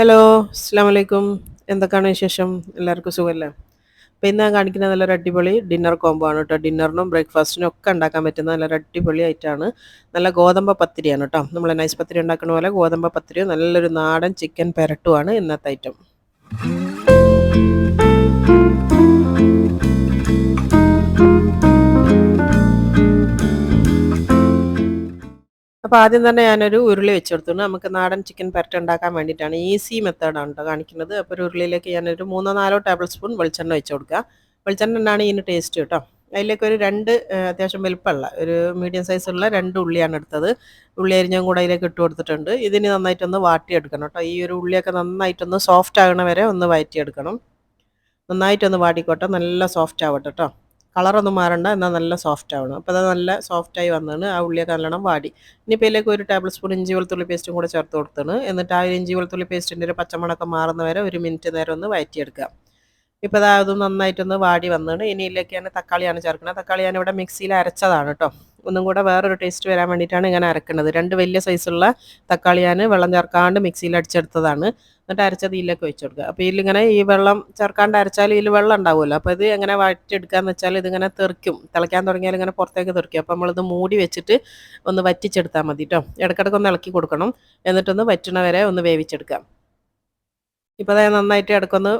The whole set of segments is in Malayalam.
ഹലോ അസ്സാം വലൈക്കും എന്തൊക്കെയാണ് വിശേഷം? എല്ലാവർക്കും സുഖമല്ലേ അപ്പോൾ ഇന്ന് ഞാൻ കാണിക്കുന്ന നല്ലൊരു അടിപൊളി ഡിന്നർ കോംബോ ആണ് കേട്ടോ ഡിന്നറിനും ബ്രേക്ക്ഫാസ്റ്റിനും ഒക്കെ ഉണ്ടാക്കാൻ പറ്റുന്ന നല്ലൊരു അടിപൊളി ആയിട്ടാണ്. നല്ല ഗോതമ്പ പത്തിരിയാണ് കേട്ടോ നമ്മൾ നൈസ് പത്തിരി ഉണ്ടാക്കുന്ന പോലെ ഗോതമ്പ പത്തിരിയും നല്ലൊരു നാടൻ ചിക്കൻ പെരട്ടുമാണ് ഇന്നത്തെ ഐറ്റം അപ്പോൾ ആദ്യം തന്നെ ഞാനൊരു ഉരുളി വെച്ചെടുത്തു നമുക്ക് നാടൻ ചിക്കൻ പരട്ട ഉണ്ടാക്കാൻ വേണ്ടിയിട്ടാണ് ഈസി മെത്തേഡാണ് കേട്ടോ കാണിക്കുന്നത്. അപ്പോൾ ഒരു ഉരുളിയിലേക്ക് ഞാനൊരു മൂന്നോ നാലോ ടേബിൾ സ്പൂൺ വെളിച്ചെണ്ണ വെച്ച് കൊടുക്കുക. വെളിച്ചെണ്ണ തന്നെയാണ് ഇതിന് ടേസ്റ്റ് കേട്ടോ അതിലേക്ക് ഒരു രണ്ട് അത്യാവശ്യം വലുപ്പമുള്ള ഒരു മീഡിയം സൈസുള്ള രണ്ട് ഉള്ളിയാണ് എടുത്തത്. ഉള്ളി അരിഞ്ഞും കൂടെ അതിലേക്ക് ഇട്ട് കൊടുത്തിട്ടുണ്ട്. ഇതിന് നന്നായിട്ടൊന്ന് വാട്ടിയെടുക്കണം കേട്ടോ ഈ ഒരു ഉള്ളിയൊക്കെ നന്നായിട്ടൊന്ന് സോഫ്റ്റ് ആകണ വരെ ഒന്ന് വഴറ്റിയെടുക്കണം നന്നായിട്ടൊന്ന് വാടിക്കോട്ടെ. നല്ല സോഫ്റ്റ് ആവട്ടെ കേട്ടോ കളറൊന്നും മാറണ്ട എന്നാൽ നല്ല സോഫ്റ്റ് ആവണം. അപ്പോൾ അത് നല്ല സോഫ്റ്റായി വന്നാണ് ആ ഉള്ളിയൊക്കെ നല്ലോണം വാടി. ഇനിയിപ്പോൾ ഇതിലേക്ക് ഒരു ടേബിൾ സ്പൂൺ ഇഞ്ചി വെളുത്തുള്ളി പേസ്റ്റും കൂടെ ചേർത്ത് കൊടുത്താണ്. എന്നിട്ട് ആ ഇഞ്ചി വെളുത്തുള്ളി പേസ്റ്റിന്റെ ഒരു പച്ചമണക്കം മാറുന്ന വരെ ഒരു മിനിറ്റ് നേരം ഒന്ന് വയറ്റിയെടുക്കുക. ഇപ്പോൾ അത് അതും നന്നായിട്ടൊന്ന് വാടി വന്നാണ് ഇനിയിലേക്ക് തന്നെ തക്കാളിയാണ് ചേർക്കുന്നത്. തക്കാളി ഞാനിവിടെ മിക്സിയിൽ അരച്ചതാണ് കേട്ടോ. ഒന്നും കൂടെ വേറൊരു ടേസ്റ്റ് വരാൻ വേണ്ടിയിട്ടാണ് ഇങ്ങനെ അരക്കുന്നത്. രണ്ട് വലിയ സൈസുള്ള തക്കാളി ഞാൻ വെള്ളം ചേർക്കാണ്ട് മിക്സിയിൽ അടിച്ചെടുത്തതാണ്. എന്നിട്ട് അരച്ചത് ഇതിലേക്ക് വെച്ച് കൊടുക്കുക. അപ്പോൾ ഇതിലിങ്ങനെ ഈ വെള്ളം ചേർക്കാണ്ട് അരച്ചാൽ ഇതിൽ വെള്ളം ഉണ്ടാവുമല്ലോ. അപ്പോൾ ഇത് എങ്ങനെ വറ്റിയെടുക്കാന്ന് വെച്ചാൽ ഇതിങ്ങനെ തെറിക്കും. തിളയ്ക്കാൻ തുടങ്ങിയാൽ ഇങ്ങനെ പുറത്തേക്ക് തെറിക്കും. അപ്പോൾ നമ്മളിത് മൂടി വെച്ചിട്ട് ഒന്ന് വറ്റിച്ചെടുത്താൽ മതി കേട്ടോ ഇടയ്ക്കിടയ്ക്ക് ഒന്ന് ഇളക്കി കൊടുക്കണം. എന്നിട്ടൊന്ന് വറ്റണ വരെ ഒന്ന് വേവിച്ചെടുക്കാം ഇപ്പോൾ അതായത് നന്നായിട്ട് ഇടക്കൊന്ന്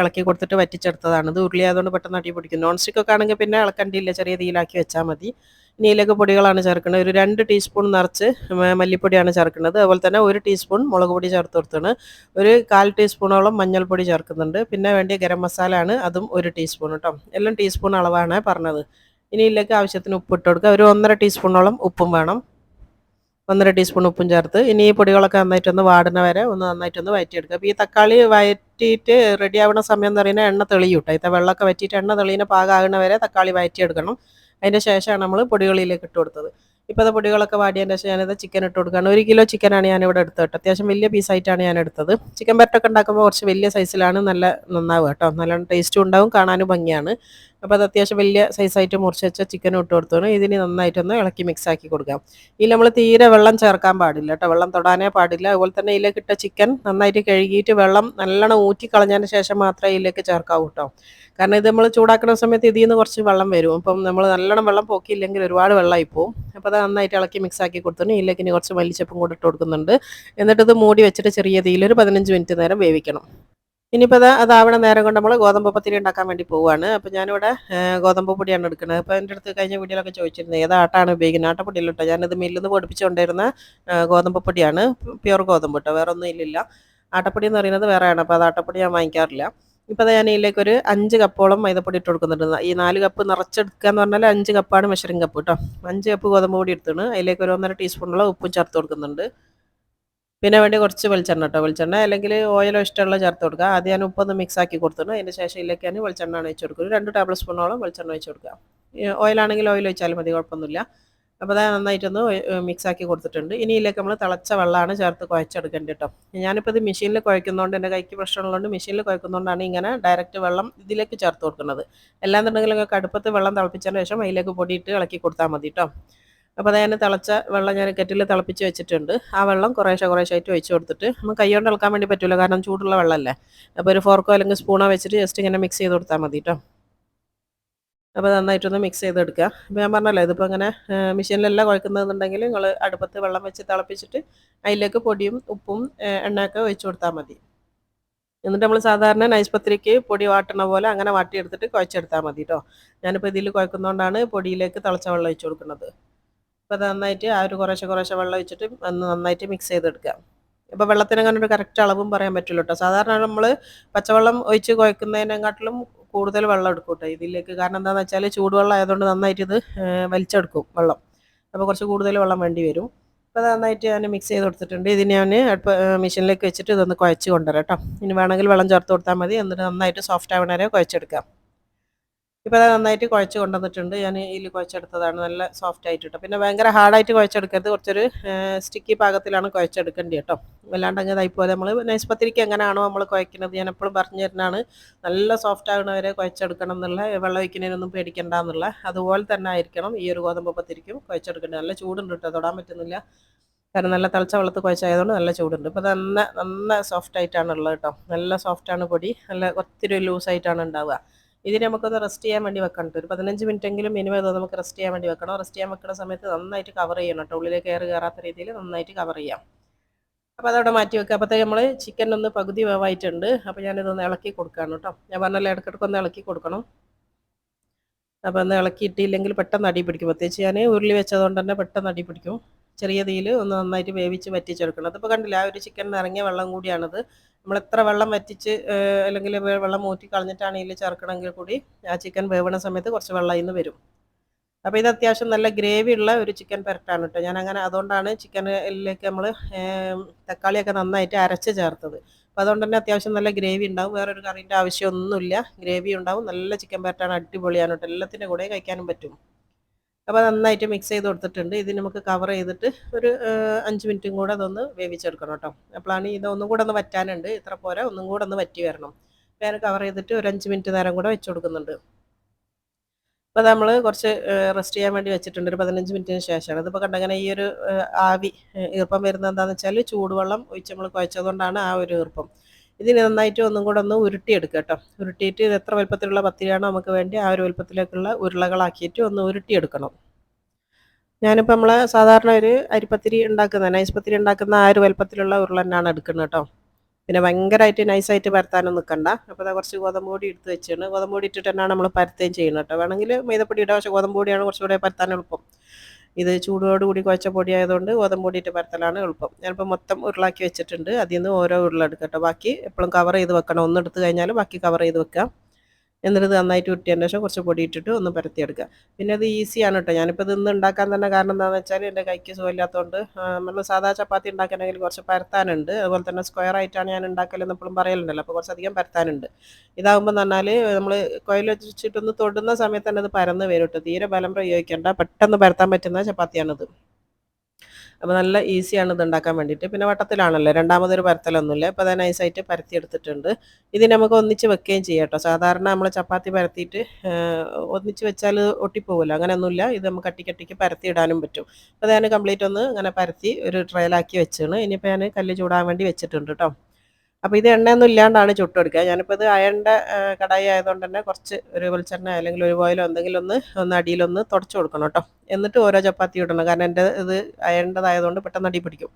ഇളക്കി കൊടുത്തിട്ട് വറ്റിച്ചെടുത്തതാണ്. ഇത് ഉരുളി ആയതുകൊണ്ട് പെട്ടെന്ന് അടി പിടിക്കും. നോൺ സ്റ്റിക്കൊക്കെ ആണെങ്കിൽ പിന്നെ ഇളക്കണ്ടിയില്ല. ചെറിയ തീയിലാക്കി വെച്ചാൽ മതി. ഇതിലേക്ക് പൊടികളാണ് ചേർക്കുന്നത്. ഒരു രണ്ട് ടീസ്പൂൺ നിറച്ച് മല്ലിപ്പൊടിയാണ് ചേർക്കുന്നത്. അതുപോലെ തന്നെ ഒരു ടീസ്പൂൺ മുളക് പൊടി ചേർത്ത് കൊടുത്താണ്. ഒരു കാൽ ടീസ്പൂണോളം മഞ്ഞൾപ്പൊടി ചേർക്കുന്നുണ്ട്. പിന്നെ വേണ്ടിയ ഗരം മസാല ആണ് അതും ഒരു ടീസ്പൂൺ കേട്ടോ എല്ലാം ടീസ്പൂൺ അളവാണ് പറഞ്ഞത്. ഇനി ഇതിലേക്ക് ആവശ്യത്തിന് ഉപ്പ് ഇട്ട് കൊടുക്കുക. ഒരു ഒന്നര ടീസ്പൂണോളം ഉപ്പും വേണം. ഒന്നര ടീസ്പൂൺ ഉപ്പും ചേർത്ത്. ഇനി ഈ പൊടികളൊക്കെ നന്നായിട്ടൊന്ന് വാടുന്ന വരെ ഒന്ന് നന്നായിട്ടൊന്ന് വയറ്റിയെടുക്കുക. അപ്പോൾ ഈ തക്കാളി വയറ്റിയിട്ട് റെഡിയാവുന്ന സമയം എന്ന് പറയുന്നത് എണ്ണ തെളിയൂട്ടോ. ഇത്തെ വെള്ളമൊക്കെ വറ്റിയിട്ട് എണ്ണ തെളിയുന്ന പാകമാകുന്ന വരെ തക്കാളി വയറ്റിയെടുക്കണം. അതിന്റെ ശേഷമാണ് നമ്മൾ പൊടികളിലേക്ക് ഇട്ട് കൊടുത്തത്. ഇപ്പോൾ അത് പൊടികളൊക്കെ വാടിയതിന്റെ ശേഷം ഞാനത് ചിക്കൻ ഇട്ട് കൊടുക്കുകയാണ്. ഒരു കിലോ ചിക്കനാണ് ഞാനിവിടെ എടുത്തത് കേട്ടോ. അത്യാവശ്യം വലിയ പീസായിട്ടാണ് ഞാൻ എടുത്തത്. ചിക്കൻ പെരട്ടൊക്കെ ഉണ്ടാക്കുമ്പോൾ കുറച്ച് വലിയ സൈസിലാണ് നല്ല നന്നാവുക കേട്ടോ. നല്ല ടേസ്റ്റും ഉണ്ടാവും കാണാനും ഭംഗിയാണ്. അപ്പോൾ അത് അത്യാവശ്യം വലിയ സൈസായിട്ട് മുറിച്ച് വെച്ച ചിക്കൻ ഇട്ട് കൊടുത്തോണം ഇതിന് നന്നായിട്ടൊന്ന് ഇളക്കി മിക്സ് ആക്കി കൊടുക്കാം. ഇതിൽ നമ്മൾ തീരെ വെള്ളം ചേർക്കാൻ പാടില്ല കേട്ടോ വെള്ളം തൊടാനേ പാടില്ല. അതുപോലെ തന്നെ ഇതിലേക്ക് ഇട്ട ചിക്കൻ നന്നായിട്ട് കഴുകിയിട്ട് വെള്ളം നല്ലോണം ഊറ്റി കളഞ്ഞതിന് ശേഷം മാത്രമേ ഇതിലേക്ക് ചേർക്കാവൂ കേട്ടോ കാരണം ഇത് നമ്മൾ ചൂടാക്കുന്ന സമയത്ത് ഇതിൽ നിന്ന് കുറച്ച് വെള്ളം വരും. അപ്പം നമ്മൾ നല്ലോണം വെള്ളം പോക്കിയില്ലെങ്കിൽ ഒരുപാട് വെള്ളമായി പോവും. അപ്പോൾ അത് നന്നായിട്ട് ഇളക്കി മിക്സ് ആക്കി കൊടുത്തിട്ട് ഇതിലേക്ക് ഇനി കുറച്ച് മല്ലിച്ചപ്പും കൂടെ ഇട്ട് കൊടുക്കുന്നുണ്ട്. എന്നിട്ട് ഇത് മൂടി വെച്ചിട്ട് ചെറിയ തീയിൽ ഒരു പതിനഞ്ച് മിനിറ്റ് നേരം വേവിക്കണം. ഇനിയിപ്പോൾ അത് അതാവണ നേരം കൊണ്ട് നമ്മൾ ഗോതമ്പ് പത്തിരി ഉണ്ടാക്കാൻ വേണ്ടി പോവുകയാണ് അപ്പോൾ ഞാനിവിടെ ഗോതമ്പ് പൊടിയാണ് എടുക്കുന്നത്. അപ്പോൾ എന്റെ അടുത്ത് കഴിഞ്ഞ വീഡിയോയിലൊക്കെ ചോദിച്ചിരുന്നത് ഏത് ആട്ടാണ് ഉപയോഗിക്കുന്നത്? ആട്ടപ്പൊടിയല്ല കേട്ടോ ഞാനിത് മില്ലിൽ നിന്ന് പൊടിപ്പിച്ചുകൊണ്ടിരുന്ന ഗോതമ്പ് പൊടിയാണ്. പ്യുവർ ഗോതമ്പ് കേട്ടോ വേറെ ഒന്നും ഇല്ലില്ല. ആട്ടപ്പൊടി എന്ന് പറയുന്നത് വേറെയാണ്. അപ്പോൾ അത് ആട്ടപ്പൊടി ഞാൻ വാങ്ങിക്കാറില്ല. ഇപ്പോൾ ഞാൻ ഇതിലേക്ക് ഒരു അഞ്ച് കപ്പോളം മൈദപ്പൊടി ഇട്ട് കൊടുക്കുന്നുണ്ട്. ഈ നാല് കപ്പ് നിറച്ചെടുക്കുക എന്ന് പറഞ്ഞാൽ അഞ്ച് കപ്പാണ് മെഷറിംഗ് കപ്പ് കേട്ടോ അഞ്ച് കപ്പ് ഗോതമ്പ് പൊടി എടുത്തിട്ട് അതിലേക്ക് ഒരു ഒന്നര ടീസ്പൂണുള്ള ഉപ്പും ചേർത്ത് കൊടുക്കുന്നുണ്ട്. പിന്നെ വേണ്ടി കുറച്ച് വെളിച്ചെണ്ണ കേട്ടോ വെളിച്ചെണ്ണ അല്ലെങ്കിൽ ഓയിലോ ഇഷ്ടമുള്ള ചേർത്ത് കൊടുക്കുക. ആദ്യം ഞാൻ ഉപ്പൊന്ന് മിക്സ് ആക്കി കൊടുത്തിട്ട് അതിന് ശേഷം ഇതിലേക്ക് ഞാൻ വെളിച്ചെണ്ണ ഒഴിച്ച് കൊടുക്കും രണ്ട് ടേബിൾ സ്പൂണോളം വെളിച്ചെണ്ണ ഒഴിച്ച് കൊടുക്കുക. ഓയിലാണെങ്കിൽ ഓയിൽ ഒഴിച്ചാലും മതി കുഴപ്പമൊന്നുമില്ല. അപ്പോൾ അതായത് നന്നായിട്ടൊന്ന് മിക്സ് ആക്കി കൊടുത്തിട്ടുണ്ട്. ഇനി ഇതിലേക്ക് നമ്മൾ തിളച്ച വെള്ളമാണ് ചേർത്ത് കുഴച്ചെടുക്കേണ്ടത് കേട്ടോ. ഞാനിപ്പോൾ ഇത് മെഷീനിൽ കുഴക്കുന്നതുകൊണ്ട് എന്റെ കൈക്ക് പ്രശ്നമുള്ളതുകൊണ്ട് മെഷീനിൽ കുഴക്കുന്നതുകൊണ്ടാണ് ഇങ്ങനെ ഡയറക്റ്റ് വെള്ളം ഇതിലേക്ക് ചേർത്ത് കൊടുക്കുന്നത്. അല്ലാന്നുണ്ടെങ്കിൽ കടുപ്പത്ത് വെള്ളം തിളപ്പിച്ചതിന് ശേഷം അതിലേക്ക് പൊടിയിട്ട് ഇളക്കി കൊടുത്താൽ മതി കേട്ടോ. അപ്പോൾ അത് ഞാൻ തിളച്ച വെള്ളം ഞാൻ കെറ്റിൽ തിളപ്പിച്ച് വെച്ചിട്ടുണ്ട്. ആ വെള്ളം കുറേശ്ശെ കുറേശ്ശെ ആയിട്ട് ഒഴിച്ച് കൊടുത്തിട്ട് നമുക്ക് കൈകൊണ്ട് ഇളക്കാൻ വേണ്ടി പറ്റില്ല കാരണം ചൂടുള്ള വെള്ളമല്ലേ അപ്പോൾ ഒരു ഫോർക്കോ അല്ലെങ്കിൽ സ്പൂണോ വെച്ചിട്ട് ജസ്റ്റ് ഇങ്ങനെ മിക്സ് ചെയ്ത് കൊടുത്താൽ മതി കേട്ടോ അപ്പോൾ നന്നായിട്ടൊന്ന് മിക്സ് ചെയ്തെടുക്കുക അപ്പോൾ ഞാൻ പറഞ്ഞല്ലോ ഇതിപ്പോൾ ഇങ്ങനെ മെഷീനിലല്ല കുഴക്കുന്നതെന്നുണ്ടെങ്കിൽ നിങ്ങൾ അടുപ്പത്ത് വെള്ളം വെച്ച് തിളപ്പിച്ചിട്ട് അതിലേക്ക് പൊടിയും ഉപ്പും എണ്ണയൊക്കെ ഒഴിച്ച് കൊടുത്താൽ മതി. എന്നിട്ട് നമ്മൾ സാധാരണ നൈസ് പത്രിക്ക് പൊടി വാട്ടണ പോലെ അങ്ങനെ വാട്ടിയെടുത്തിട്ട് കുഴച്ചെടുത്താൽ മതി കേട്ടോ ഞാനിപ്പോൾ ഇതിൽ കുഴക്കുന്നതുകൊണ്ടാണ് പൊടിയിലേക്ക് തിളച്ച വെള്ളം ഒഴിച്ച് കൊടുക്കുന്നത്. അപ്പോൾ നന്നായിട്ട് ആ ഒരു കുറേശ്ശെ കുറേശ്ശെ വെള്ളം ഒഴിച്ചിട്ട് ഒന്ന് നന്നായിട്ട് മിക്സ് ചെയ്തെടുക്കുക. ഇപ്പോൾ വെള്ളത്തിന് അങ്ങനെ ഒരു കറക്റ്റ് അളവും പറയാൻ പറ്റില്ല കേട്ടോ സാധാരണ നമ്മൾ പച്ചവെള്ളം ഒഴിച്ച് കുഴക്കുന്നതിനെക്കാട്ടിലും കൂടുതൽ വെള്ളം എടുക്കും കേട്ടോ ഇതിലേക്ക്. കാരണം എന്താണെന്ന് വെച്ചാൽ ചൂടുവെള്ളം ആയതുകൊണ്ട് നന്നായിട്ട് ഇത് വലിച്ചെടുക്കും വെള്ളം. അപ്പോൾ കുറച്ച് കൂടുതൽ വെള്ളം വേണ്ടി വരും. അപ്പോൾ അത് നന്നായിട്ട് ഞാൻ മിക്സ് ചെയ്ത് കൊടുത്തിട്ടുണ്ട്. ഇതിന് ഞാൻ മെഷീനിലേക്ക് വെച്ചിട്ട് ഇതൊന്ന് കുഴച്ച് കൊണ്ടുവരാം കേട്ടോ ഇനി വേണമെങ്കിൽ വെള്ളം ചേർത്ത് കൊടുത്താൽ മതി. എന്നിട്ട് നന്നായിട്ട് സോഫ്റ്റ് ആവണവരെ കുഴച്ചെടുക്കാം. ഇപ്പോൾ അത് നന്നായിട്ട് കുഴച്ച് കൊണ്ടുവന്നിട്ടുണ്ട്. ഞാൻ ഇതിൽ കുഴച്ചെടുത്തതാണ്. നല്ല സോഫ്റ്റ് ആയിട്ട് കേട്ടോ പിന്നെ ഭയങ്കര ഹാർഡായിട്ട് കുഴച്ചെടുക്കരുത്. കുറച്ചൊരു സ്റ്റിക്കി പാകത്തിലാണ് കുഴച്ചെടുക്കേണ്ടത് കേട്ടോ. വല്ലാണ്ട് അങ്ങനെ ഇതുപോലെ നമ്മൾ നൈസ് പത്തിരിക്ക് എങ്ങനെയാണോ നമ്മൾ കുഴക്കുന്നത് ഞാൻ എപ്പോഴും പറഞ്ഞു തരുന്നതാണ്. നല്ല സോഫ്റ്റ് ആകുന്നവരെ കുഴച്ചെടുക്കണം എന്നുള്ള വെള്ളം ഒഴിക്കുന്നതിനൊന്നും പേടിക്കണ്ട എന്നുള്ള. അതുപോലെ തന്നെ ആയിരിക്കണം ഈ ഒരു ഗോതമ്പ് പത്തിരിക്കും കുഴച്ചെടുക്കേണ്ടത്. നല്ല ചൂടുണ്ട് കേട്ടോ. തൊടാൻ പറ്റുന്നില്ല. കാരണം നല്ല തിളച്ച വെള്ളത്ത് കുഴച്ചായതുകൊണ്ട് നല്ല ചൂടുണ്ട്. ഇപ്പോൾ നല്ല നല്ല സോഫ്റ്റ് ആയിട്ടാണ് ഉള്ളത് കേട്ടോ. നല്ല സോഫ്റ്റാണ് പൊടി. നല്ല ഒത്തിരി ലൂസായിട്ടാണ് ഉണ്ടാവുക. ഇതിന് നമുക്കൊന്ന് റെസ്റ്റ് ചെയ്യാൻ വേണ്ടി വെക്കണം. ഒരു പതിനഞ്ച് മിനിറ്റെങ്കിലും മിനിമം ഇത് നമുക്ക് റെസ്റ്റ് ചെയ്യാൻ വേണ്ടി വെക്കണം. റെസ്റ്റ് ചെയ്യാൻ വെക്കുന്ന സമയത്ത് നന്നായിട്ട് കവർ ചെയ്യണം കേട്ടോ ഉള്ളിലേക്ക് കയറി കയറാത്ത രീതിയിൽ നന്നായിട്ട് കവർ ചെയ്യാം. അപ്പോൾ അതവിടെ മാറ്റി വെക്കുക. അപ്പോഴത്തേക്ക് നമ്മൾ ചിക്കൻ ഒന്ന് പകുതി വേവായിട്ടുണ്ട്. അപ്പോൾ ഞാനിതൊന്ന് ഇളക്കി കൊടുക്കുകയാണ് കേട്ടോ ഞാൻ പറഞ്ഞല്ലോ ഇടയ്ക്കിടയ്ക്ക് ഒന്ന് ഇളക്കി കൊടുക്കണം. അപ്പോൾ ഒന്ന് ഇളക്കിയിട്ടില്ലെങ്കിൽ പെട്ടെന്ന് അടി പിടിക്കും. പ്രത്യേകിച്ച് ഞാൻ ഉരുളി വെച്ചതുകൊണ്ട് തന്നെ പെട്ടെന്ന് അടി പിടിക്കും. ചെറിയ തീയിൽ ഒന്ന് നന്നായിട്ട് വേവിച്ച് വറ്റിച്ചെടുക്കണം. അതിപ്പോൾ കണ്ടില്ല ആ ഒരു ചിക്കൻ ഇറങ്ങിയ വെള്ളം കൂടിയാണത്. നമ്മൾ എത്ര വെള്ളം വറ്റിച്ച് അല്ലെങ്കിൽ വെള്ളം മൂറ്റി കളഞ്ഞിട്ടാണെങ്കിൽ ചേർക്കണമെങ്കിൽ കൂടി ആ ചിക്കൻ വേവണ സമയത്ത് കുറച്ച് വെള്ളം ഇന്ന് വരും. അപ്പോൾ ഇത് അത്യാവശ്യം നല്ല ഗ്രേവി ഉള്ള ഒരു ചിക്കൻ പെരട്ടാണ് കേട്ടോ ഞാൻ അങ്ങനെ അതുകൊണ്ടാണ് ചിക്കനിലേക്ക് നമ്മൾ തക്കാളിയൊക്കെ നന്നായിട്ട് അരച്ച് ചേർത്തത്. അപ്പോൾ അതുകൊണ്ട് തന്നെ അത്യാവശ്യം നല്ല ഗ്രേവി ഉണ്ടാവും. വേറൊരു കറീന്റെ ആവശ്യമൊന്നുമില്ല. ഗ്രേവി ഉണ്ടാവും. നല്ല ചിക്കൻ പെരട്ടാണ് അടിപൊളിയാണ് കേട്ടോ എല്ലാത്തിന്റെ കൂടെ കഴിക്കാനും പറ്റും. അപ്പോൾ നന്നായിട്ട് മിക്സ് ചെയ്ത് കൊടുത്തിട്ടുണ്ട്. ഇത് നമുക്ക് കവർ ചെയ്തിട്ട് ഒരു അഞ്ച് മിനിറ്റും കൂടെ അതൊന്ന് വേവിച്ചെടുക്കണം കേട്ടോ. അപ്പോഴാണ് ഇത് ഒന്നും കൂടെ ഒന്ന് വറ്റാനുണ്ട്. ഇത്ര പോരാ ഒന്നും കൂടെ ഒന്ന് വറ്റി വരണം. ഞാൻ കവർ ചെയ്തിട്ട് ഒരു അഞ്ച് മിനിറ്റ് നേരം കൂടെ വെച്ച് കൊടുക്കുന്നുണ്ട്. അപ്പോൾ നമ്മൾ കുറച്ച് റെസ്റ്റ് ചെയ്യാൻ വേണ്ടി വെച്ചിട്ടുണ്ട്. ഒരു പതിനഞ്ച് മിനിറ്റിന് ശേഷമാണ്. ഇതിപ്പോൾ കണ്ടങ്ങനെ ഈ ഒരു ആവി ഈർപ്പം വരുന്നത് എന്താണെന്ന് വെച്ചാൽ ചൂടുവെള്ളം ഒഴിച്ച് നമ്മൾ കുഴച്ചതുകൊണ്ടാണ് ആ ഒരു ഈർപ്പം. ഇതിന് നന്നായിട്ട് ഒന്നും കൂടെ ഒന്ന് ഉരുട്ടിയെടുക്കുക കേട്ടോ. ഉരുട്ടിയിട്ട് ഇത് എത്ര വലുപ്പത്തിലുള്ള പത്തിരിയാണോ നമുക്ക് വേണ്ടി ആ ഒരു വലുപ്പത്തിലേക്കുള്ള ഉരുളകളാക്കിയിട്ട് ഒന്ന് ഉരുട്ടിയെടുക്കണം. ഞാനിപ്പോൾ നമ്മൾ സാധാരണ ഒരു അരിപ്പത്തിരി ഉണ്ടാക്കുന്ന നൈസ് പത്തിരി ഉണ്ടാക്കുന്ന ആ ഒരു വലുപ്പത്തിലുള്ള ഉരുള തന്നെയാണ് എടുക്കുന്നത് കേട്ടോ. പിന്നെ ഭയങ്കരമായിട്ട് നൈസായിട്ട് പരത്താനൊന്നും നിൽക്കണ്ട അപ്പോൾ അത് കുറച്ച് ഗോതമ്പ് പൊടി എടുത്ത് വെച്ചാണ് ഗോതമ്പ് പൊടി ഇട്ടിട്ട് തന്നെയാണ് നമ്മൾ പരത്തുകയും ചെയ്യുന്നത് കേട്ടോ. വേണമെങ്കിൽ മൈദപ്പൊടി ഇടാം. പക്ഷേ ഗോതമ്പ് പൊടിയാണ് കുറച്ചുകൂടെ പരത്താൻ എളുപ്പം. ഇത് ചൂടോടുകൂടി കുഴച്ച പൊടി ആയതുകൊണ്ട് ഗോതമ്പ് പൊടിയിട്ട് പരത്തലാണ് എളുപ്പം. ഞാനിപ്പോൾ മൊത്തം ഉരുളാക്കി വെച്ചിട്ടുണ്ട്. അതിൽ നിന്ന് ഓരോ ഉരുള എടുക്കട്ടെ ബാക്കി എപ്പോഴും കവർ ചെയ്ത് വെക്കണം. ഒന്നെടുത്ത് കഴിഞ്ഞാൽ ബാക്കി കവർ ചെയ്ത് വെക്കാം. എന്നിട്ട് നന്നായിട്ട് ഉരുട്ടിയതിന് ശേഷം കുറച്ച് പൊടി ഇട്ടിട്ട് ഒന്ന് പരത്തിയെടുക്കുക. പിന്നെ അത് ഈസിയാണ് കേട്ടോ ഞാനിപ്പോൾ ഇന്ന് ഉണ്ടാക്കാൻ തന്നെ കാരണം എന്താണെന്ന് വെച്ചാൽ എന്റെ കൈക്ക് സുഖമില്ലാത്തതുകൊണ്ട് നമ്മൾ സാധാ ചപ്പാത്തി ഉണ്ടാക്കണമെങ്കിൽ കുറച്ച് പരത്താനുണ്ട്. അതുപോലെ തന്നെ സ്ക്വയർ ആയിട്ടാണ് ഞാൻ ഉണ്ടാക്കലെന്ന് എപ്പോഴും പറയലുണ്ടല്ലോ. അപ്പോൾ കുറച്ചധികം പരത്താനുണ്ട്. ഇതാകുമ്പോൾ പറഞ്ഞാൽ നമ്മൾ കൊയിൽ വെച്ചിട്ടൊന്ന് തൊടുന്ന സമയത്ത് തന്നെ അത് പരന്ന് വരും കേട്ടോ തീരെ ബലം പ്രയോഗിക്കേണ്ട. പെട്ടെന്ന് പരത്താൻ പറ്റുന്ന ചപ്പാത്തിയാണിത്. അപ്പോൾ നല്ല ഈസിയാണ് ഇത് ഉണ്ടാക്കാൻ വേണ്ടിയിട്ട്. പിന്നെ വട്ടത്തിലാണല്ലോ രണ്ടാമതൊരു പരത്തലൊന്നുമില്ല. ഇപ്പോൾ അത് നൈസായിട്ട് പരത്തി എടുത്തിട്ടുണ്ട് ഇത് നമുക്ക് ഒന്നിച്ച് വെക്കുകയും ചെയ്യാം കേട്ടോ. സാധാരണ നമ്മൾ ചപ്പാത്തി പരത്തിയിട്ട് ഒന്നിച്ച് വെച്ചാൽ ഒട്ടിപ്പോവില്ല അങ്ങനെയൊന്നുമില്ല. ഇത് നമുക്ക് കട്ടിക്കട്ടിക്ക് പരത്തി ഇടാനും പറ്റും അപ്പോൾ ഞാൻ കംപ്ലീറ്റ് ഒന്ന് അങ്ങനെ പരത്തി ഒരു ട്രയലാക്കി വെച്ചാണ്. ഇനിയിപ്പോൾ ഞാൻ കല്ല് ചൂടാൻ വേണ്ടി വെച്ചിട്ടുണ്ട് കേട്ടോ. അപ്പോൾ ഇത് എണ്ണയൊന്നും ഇല്ലാണ്ടാണ് ചുട്ടെടുക്കുക ഞാനിപ്പോൾ ഇത് അയണ്ട കടായി ആയതുകൊണ്ട് തന്നെ കുറച്ച് ഒരു വെളിച്ചെണ്ണ അല്ലെങ്കിൽ ഒരു ഓയിലോ എന്തെങ്കിലും ഒന്ന് ഒന്ന് അടിയിലൊന്ന് തുടച്ചു കൊടുക്കണം കേട്ടോ. എന്നിട്ട് ഓരോ ചപ്പാത്തി ഇടണം. കാരണം എന്റെ ഇത് അയണ്ടതായതുകൊണ്ട് പെട്ടെന്ന് അടി പിടിക്കും.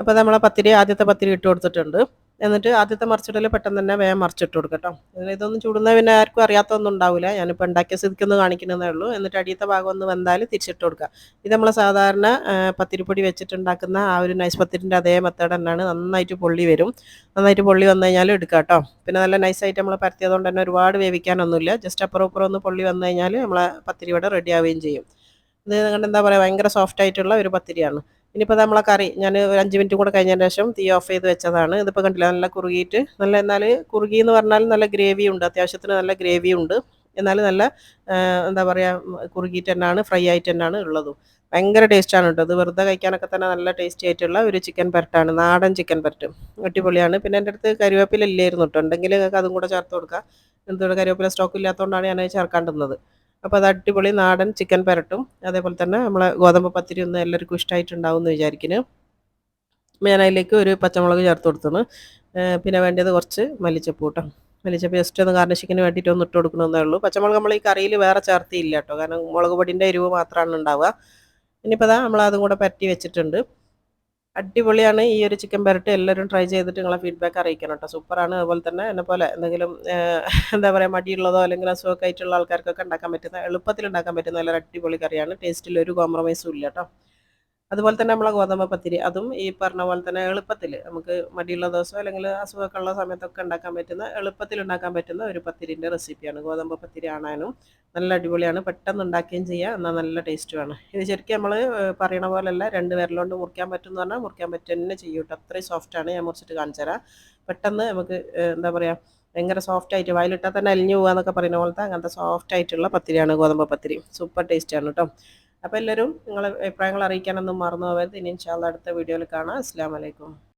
അപ്പോൾ നമ്മളെ പത്തിരി ആദ്യത്തെ പത്തിരി ഇട്ട് കൊടുത്തിട്ടുണ്ട്. എന്നിട്ട് ആദ്യത്തെ മറിച്ചിടൽ പെട്ടെന്ന് തന്നെ വേഗം മറിച്ചിട്ട് കൊടുക്കുക കേട്ടോ ഇതൊന്നും ചൂടുന്ന പിന്നെ ആർക്കും അറിയാത്തൊന്നും ഉണ്ടാവില്ല ഞാനിപ്പോൾ ഉണ്ടാക്കിയ സ്ഥിതിക്കൊന്ന് കാണിക്കുന്നതേ ഉള്ളൂ. എന്നിട്ട് അടിയത്തെ ഭാഗം ഒന്ന് വന്നാൽ തിരിച്ചിട്ട് കൊടുക്കുക ഇത് നമ്മൾ സാധാരണ പത്തിരിപ്പൊടി വെച്ചിട്ടുണ്ടാക്കുന്ന ആ ഒരു നൈസ് പത്തിരിന്റെ അതേ മെത്തേഡ് തന്നെയാണ്. നന്നായിട്ട് പൊള്ളി വരും. നന്നായിട്ട് പൊള്ളി വന്നു കഴിഞ്ഞാൽ എടുക്കുക കേട്ടോ. പിന്നെ നല്ല നൈസായിട്ട് നമ്മൾ പരത്തിയതുകൊണ്ട് തന്നെ ഒരുപാട് വേവിക്കാനൊന്നുമില്ല. ജസ്റ്റ് അപ്പുറം ഒന്ന് പൊള്ളി വന്നു കഴിഞ്ഞാൽ നമ്മളെ പത്തിരി ഇവിടെ റെഡി ആവുകയും ചെയ്യും. ഇത് കണ്ട് എന്താ പറയുക ഭയങ്കര സോഫ്റ്റ് ആയിട്ടുള്ള ഒരു പത്തിരിയാണ്. ഇനിയിപ്പോൾ നമ്മളെ കറി ഞാൻ ഒരു അഞ്ച് മിനിറ്റ് കൂടെ കഴിഞ്ഞതിന് ശേഷം തീ ഓഫ് ചെയ്ത് വെച്ചതാണ്. ഇതിപ്പോൾ കണ്ടില്ല നല്ല കുറുകിയിട്ട് നല്ല എന്നാൽ കുറുകി എന്ന് പറഞ്ഞാൽ നല്ല ഗ്രേവി ഉണ്ട് അത്യാവശ്യത്തിന് നല്ല ഗ്രേവി ഉണ്ട്. എന്നാൽ നല്ല എന്താ പറയുക കുറുകിയിട്ട് തന്നെയാണ് ഫ്രൈ ആയിട്ട് തന്നെയാണ് ഉള്ളതും. ഭയങ്കര ടേസ്റ്റാണ് കേട്ടോ. ഇത് വെറുതെ കഴിക്കാനൊക്കെ തന്നെ നല്ല ടേസ്റ്റി ആയിട്ടുള്ള ഒരു ചിക്കൻ പെരട്ടാണ് നാടൻ ചിക്കൻ പെരട്ട്. അടിപൊളിയാണ്. പിന്നെ എന്റെ അടുത്ത് കരിവേപ്പില ഇല്ലായിരുന്നു കേട്ടോ. ഉണ്ടെങ്കിൽ അതും കൂടെ ചേർത്ത് കൊടുക്കുക എന്തുകൊണ്ട് കരിവേപ്പില സ്റ്റോക്ക് ഇല്ലാത്തതുകൊണ്ടാണ് ഞാൻ ചേർക്കാണ്ടുന്നത് അപ്പോൾ അത് അടിപൊളി നാടൻ ചിക്കൻ പെരട്ടും. അതേപോലെ തന്നെ നമ്മളെ ഗോതമ്പ് പത്തിരി ഒന്ന് എല്ലാവർക്കും ഇഷ്ടമായിട്ടുണ്ടാവും എന്ന് വിചാരിക്കുന്നു. ഞാൻ അതിലേക്ക് ഒരു പച്ചമുളക് ചേർത്ത് കൊടുത്തു പിന്നെ വേണ്ടത് കുറച്ച് മല്ലിച്ചപ്പ് കേട്ടോ. മല്ലിച്ചപ്പ് ജസ്റ്റ് ഒന്ന് ഗാർണിഷിങ്ങിന് വേണ്ടിയിട്ട് ഒന്ന് ഇട്ട് കൊടുക്കണമെന്നേ ഉള്ളൂ. പച്ചമുളക് നമ്മൾ ഈ കറിയിൽ വേറെ ചേർത്തിയില്ല കേട്ടോ. കാരണം മുളക് പൊടിന്റെ എരിവ് മാത്രമാണ് ഉണ്ടാവുക. ഇനിയിപ്പോൾ അതാ നമ്മൾ കൂടെ പറ്റി വെച്ചിട്ടുണ്ട്. അടിപൊളിയാണ് ഈ ഒരു ചിക്കൻ പെരട്ട്. എല്ലാവരും ട്രൈ ചെയ്തിട്ട് നിങ്ങളെ ഫീഡ്ബാക്ക് അറിയിക്കണം കേട്ടോ സൂപ്പറാണ്. അതുപോലെ തന്നെ എന്നെ പോലെ എന്തെങ്കിലും എന്താ പറയുക മടിയുള്ളതോ അല്ലെങ്കിൽ അസുഖമൊക്കെ ആയിട്ടുള്ള ആൾക്കാർക്കൊക്കെ ഉണ്ടാക്കാൻ പറ്റുന്ന എളുപ്പത്തിൽ ഉണ്ടാക്കാൻ പറ്റുന്ന നല്ലൊരു അടിപൊളി കറിയാണ്. ടേസ്റ്റിൽ ഒരു കോംപ്രമൈസും ഇല്ല കേട്ടോ അതുപോലെ തന്നെ നമ്മളെ ഗോതമ്പ് പത്തിരി അതും ഈ പറഞ്ഞ പോലെ തന്നെ എളുപ്പത്തിൽ നമുക്ക് മടിയുള്ള ദിവസം അല്ലെങ്കിൽ അസുഖമൊക്കെ ഉള്ള സമയത്തൊക്കെ ഉണ്ടാക്കാൻ പറ്റുന്ന എളുപ്പത്തിൽ ഉണ്ടാക്കാൻ പറ്റുന്ന ഒരു പത്തിരിന്റെ റെസിപ്പിയാണ്. ഗോതമ്പ് പത്തിരി ആണാനും നല്ല അടിപൊളിയാണ്. പെട്ടെന്ന് ഉണ്ടാക്കുകയും ചെയ്യുക എന്നാൽ നല്ല ടേസ്റ്റുമാണ് ഇത് ശരിക്കും നമ്മൾ പറയണ പോലെയല്ല രണ്ട് വിരലുകൊണ്ട് മുറിക്കാൻ പറ്റും എന്ന് പറഞ്ഞാൽ മുറിക്കാൻ പറ്റും തന്നെ ചെയ്യും കേട്ടോ. അത്രയും സോഫ്റ്റാണ് ഞാൻ മുറിച്ചിട്ട് കാണിച്ചു തരാം. പെട്ടെന്ന് നമുക്ക് എന്താ പറയുക ഭയങ്കര സോഫ്റ്റ് ആയിട്ട് വയലിട്ടാൽ തന്നെ അലിഞ്ഞു പോകുക എന്നൊക്കെ പറയുന്ന പോലത്തെ അങ്ങനത്തെ സോഫ്റ്റ് ആയിട്ടുള്ള പത്തിരിയാണ് ഗോതമ്പ് പത്തിരി. സൂപ്പർ ടേസ്റ്റാണ് കേട്ടോ. അപ്പോൾ എല്ലാവരും നിങ്ങളെ അഭിപ്രായങ്ങൾ അറിയിക്കാനൊന്നും മറന്നു പോകരുത്. ഇനി ഇൻഷാല്ല അടുത്ത വീഡിയോയിൽ കാണാം. അസ്സാം വലൈക്കും